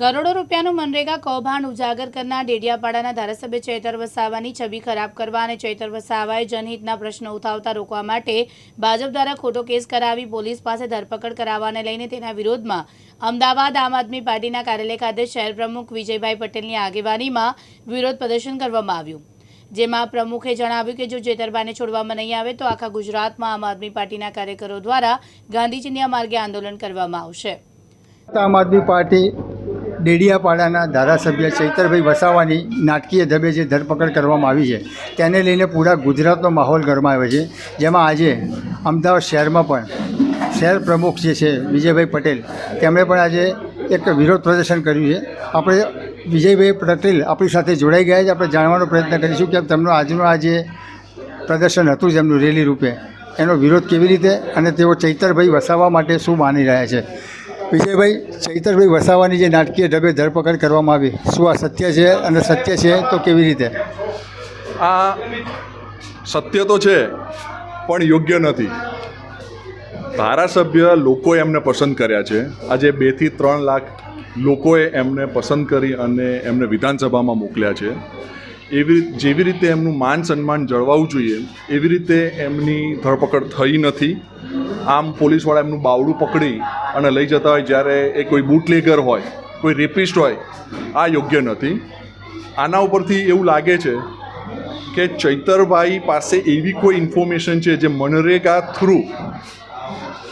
કરોડો રૂપિયાનું મનરેગા કૌભાંડ ઉજાગર કરનાર ડેડિયાપાડાના ધારાસભ્ય ચૈતર વસાવાની છબી ખરાબ કરવા અને ચૈતર વસાવાએ જનહિતના પ્રશ્નો ઉઠાવતા રોકવા માટે ભાજપ દ્વારા ખોટો કેસ કરાવી પોલીસ પાસે ધરપકડ કરાવવાને લઈને તેના વિરોધમાં અમદાવાદ આમ આદમી પાર્ટીના કાર્યાલય ખાતે શહેર પ્રમુખ વિજયભાઈ પટેલની આગેવાનીમાં વિરોધ પ્રદર્શન કરવામાં આવ્યું. જેમાં પ્રમુખે જણાવ્યું કે જો જેતરબાને છોડવામાં નહીં આવે તો આખા ગુજરાતમાં આમ આદમી પાર્ટીના કાર્યકરો દ્વારા ગાંધીજીના માર્ગે આંદોલન કરવામાં આવશે. આમ આદમી પાર્ટી ડેડિયાપાડાના ધારાસભ્ય ચૈતરભાઈ વસાવાની નાટકીય ધબે જે ધરપકડ કરવામાં આવી છે, તેને લઈને પૂરા ગુજરાતનો માહોલ ગરમાયો છે. જેમાં આજે અમદાવાદ શહેરમાં પણ શહેર પ્રમુખ જે છે, વિજયભાઈ પટેલ, તેમણે પણ આજે એક વિરોધ પ્રદર્શન કર્યું છે. આપણે વિજયભાઈ પટેલ આપણી સાથે જોડાઈ ગયા છે. આપણે જાણવાનો પ્રયત્ન કરીશું કે તેમનું આજનું આ જે પ્રદર્શન હતું જેમનું રેલી રૂપે, એનો વિરોધ કેવી રીતે અને તેઓ ચૈતરભાઈ વસાવા માટે શું માની રહ્યા છે? વિજયભાઈ, ચૈતરભાઈ વસાવાની જે નાટકીય ઢબે ધરપકડ કરવામાં આવી, શું આ સત્ય છે અને સત્ય છે તો કેવી રીતે? આ સત્ય તો છે, પણ યોગ્ય નથી. ધારાસભ્ય લોકોએ એમને પસંદ કર્યા છે. આજે બેથી ત્રણ લાખ લોકોએ એમને પસંદ કરી અને એમને વિધાનસભામાં મોકલ્યા છે. એવી જેવી રીતે એમનું માન સન્માન જળવાવું જોઈએ, એવી રીતે એમની ધરપકડ થઈ નથી. આમ પોલીસવાળા એમનું બાવડું પકડી અને લઈ જતા હોય જ્યારે એ કોઈ બુટલેગર હોય, કોઈ રેપિસ્ટ હોય, આ યોગ્ય નથી. આના ઉપરથી એવું લાગે છે કે ચૈતરભાઈ પાસે એવી કોઈ ઇન્ફોર્મેશન છે જે મનરેગા થ્રુ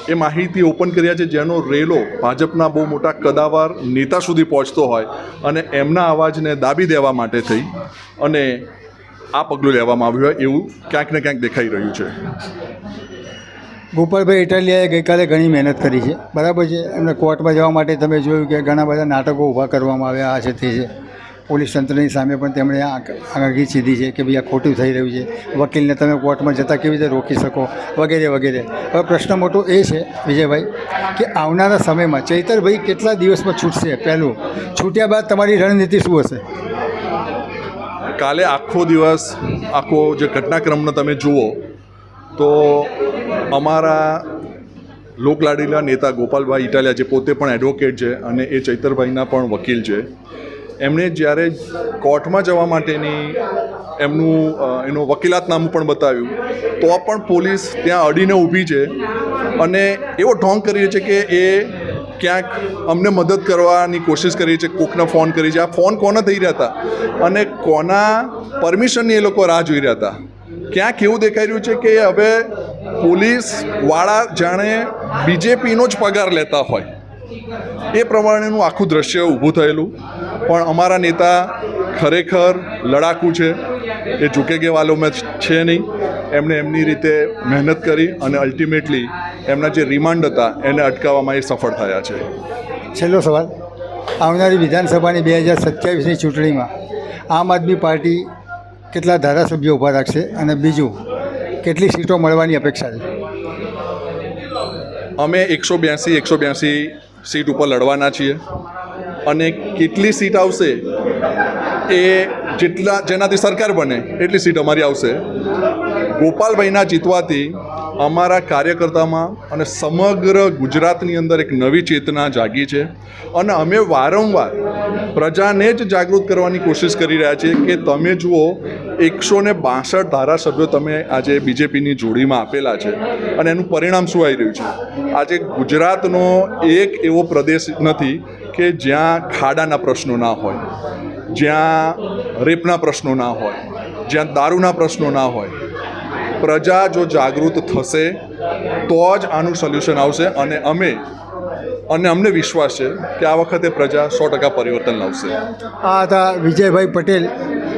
એ માહિતી ઓપન કર્યા છે જેનો રેલો ભાજપના બહુ મોટા કદાવાર નેતા સુધી પહોંચતો હોય અને એમના અવાજને દાબી દેવા માટે થઈ અને આ પગલું લેવામાં આવ્યું હોય એવું ક્યાંક ને ક્યાંક દેખાઈ રહ્યું છે. ગોપાલભાઈ ઇટાલિયાએ ગઈકાલે ઘણી મહેનત કરી છે. બરાબર છે? એમને કોર્ટમાં જવા માટે તમે જોયું કે ઘણા બધા નાટકો ઊભા કરવામાં આવ્યા, આ છે, તે છે. પોલીસ તંત્રની સામે પણ તેમણે આગળ સીધી છે કે ભાઈ આ ખોટું થઈ રહ્યું છે. વકીલને તમે કોર્ટમાં જતાં કેવી રીતે રોકી શકો? વગેરે વગેરે. હવે પ્રશ્ન મોટો એ છે, વિજયભાઈ, કે આવનારા સમયમાં ચૈતરભાઈ કેટલા દિવસમાં છૂટશે? પહેલું, છૂટ્યા બાદ તમારી રણનીતિ શું હશે? કાલે આખો દિવસ, આખો જે ઘટનાક્રમને તમે જુઓ, તો અમારા લોકલાડીલા નેતા ગોપાલભાઈ ઇટાલિયા જે પોતે પણ એડવોકેટ છે અને એ ચૈતરભાઈના પણ વકીલ છે એમણે જ્યારે કોર્ટમાં જવા માટેની એમનું એનું વકીલાતનામું પણ બતાવ્યું, તો પણ પોલીસ ત્યાં અડીને ઊભી છે અને એવો ઢોંગ કરી છે કે એ ક્યાંક અમને મદદ કરવાની કોશિશ કરી છે, કોકને ફોન કરી છે. આ ફોન કોને થઈ રહ્યા હતા? અને કોના પરમિશનની એ લોકો રાહ જોઈ રહ્યા હતા? ક્યાંક એવું દેખાઈ રહ્યું છે કે હવે પોલીસવાળા જાણે બીજેપીનો જ પગાર લેતા હોય. એ પ્રમાણેનું આખું દ્રશ્ય ઊભું થયેલું. પણ અમારા નેતા ખરેખર લડાકુ છે. એ ઝૂકે કે વાલો છે નહીં. એમણે એમની રીતે મહેનત કરી અને અલ્ટિમેટલી એમના જે રિમાન્ડ હતા એને અટકાવવામાં એ સફળ થયા છે. છેલ્લો સવાલ. આવનારી વિધાનસભાની બે હજાર સત્યાવીસની ચૂંટણીમાં આમ આદમી પાર્ટી કેટલા ધારાસભ્યો ઊભા રાખશે અને બીજું કેટલી સીટો મળવાની અપેક્ષા છે? અમે એકસો બ્યાસી એકસો બ્યાસી સીટ ઉપર લડવાના છીએ. અને કેટલી સીટ આવશે એ જેટલા જેનાથી સરકાર બને, એટલી સીટ અમારી આવશે. ગોપાલભાઈના જીતવાથી અમારા કાર્યકર્તામાં અને સમગ્ર ગુજરાતની અંદર એક નવી ચેતના જાગી છે અને અમે વારંવાર પ્રજાને જ જાગૃત કરવાની કોશિશ કરી રહ્યા છીએ કે તમે જુઓ, એકસો ને બાસઠ ધારાસભ્યો તમે આજે બીજેપીની જોડીમાં આપેલા છે અને એનું પરિણામ શું આવી રહ્યું છે? આજે ગુજરાતનો એક એવો પ્રદેશ નથી કે જ્યાં ખાડાના પ્રશ્નો ના હોય, જ્યાં રેપના પ્રશ્નો ના હોય, જ્યાં દારૂના પ્રશ્નો ના હોય પ્રજા જો જાગૃત થશે, તો જ આનું સોલ્યુશન આવશે અને અમે, અને અમને વિશ્વાસ છે કે આ વખતે પ્રજા સો ટકા પરિવર્તન લાવશે. આ હતા વિજયભાઈ પટેલ.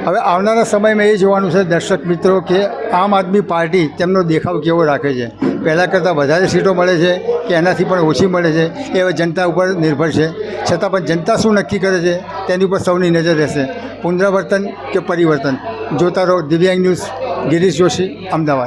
હવે આવનારા સમયમાં એ જોવાનું છે દર્શક મિત્રો કે આમ આદમી પાર્ટી તેમનો દેખાવ કેવો રાખે છે. પહેલાં કરતાં વધારે સીટો મળે છે કે એનાથી પણ ઓછી મળે છે, એ જનતા ઉપર નિર્ભર છે. છતાં પણ જનતા શું નક્કી કરે છે તેની ઉપર સૌની નજર રહેશે. પુનરાવર્તન કે પરિવર્તન? જોતા રહો દિવ્યાંગ ન્યૂઝ ગિરીશ જોશી અમદાવાદ.